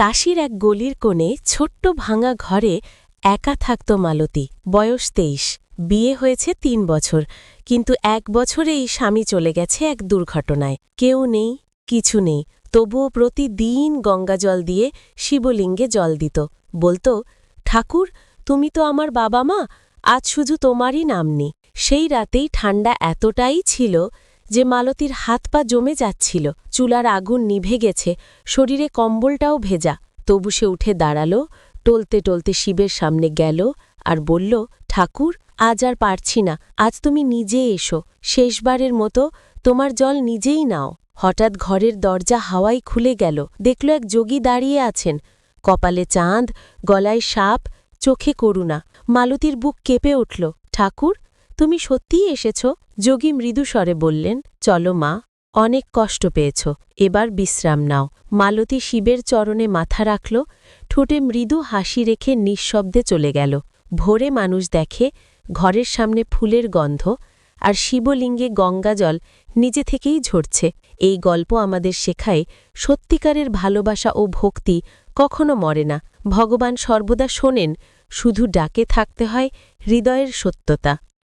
কাশির এক গলির কোণে ছোট্ট ভাঙা ঘরে একা থাকত মালতী, বয়স তেইশ। বিয়ে হয়েছে তিন বছর, কিন্তু এক বছরেই স্বামী চলে গেছে এক দুর্ঘটনায়। কেউ নেই, কিছু নেই, তবুও প্রতিদিন গঙ্গা জল দিয়ে শিবলিঙ্গে জল দিত। বলতো, ঠাকুর, তুমি তো আমার বাবা মা, আজ শুধু তোমারই নাম নি সেই রাতেই ঠান্ডা এতটাই ছিল যে মালতীর হাত পা জমে যাচ্ছিল, চুলার আগুন নিভে গেছে, শরীরে কম্বলটাও ভেজা। তবু সে উঠে দাঁড়াল, টলতে টলতে শিবের সামনে গেল আর বলল, ঠাকুর, আজ আর পারছি না, আজ তুমি নিজে এসো, শেষবারের মতো তোমার জল নিজেই নাও। হঠাৎ ঘরের দরজা হাওয়াই খুলে গেল, দেখল এক যোগী দাঁড়িয়ে আছেন। কপালে চাঁদ, গলায় সাপ, চোখে করুণা। মালতীর বুক কেঁপে উঠল, ঠাকুর তুমি সত্যিই এসেছ? যোগী মৃদুস্বরে বললেন, চলো মা, অনেক কষ্ট পেয়েছ। এবার বিশ্রাম নাও। মালতী শিবের চরণে মাথা রাখল, ঠোঁটে মৃদু হাসি রেখে নিঃশব্দে চলে গেল। ভোরে মানুষ দেখে, ঘরের সামনে ফুলের গন্ধ আর শিবলিঙ্গে গঙ্গাজল নিজে থেকেই ঝরছে। এই গল্প আমাদের শেখায়, সত্যিকারের ভালোবাসা ও ভক্তি কখনো মরে না। ভগবান সর্বদা শোনেন, শুধু ডাকে থাকতে হয় হৃদয়ের সত্যতা।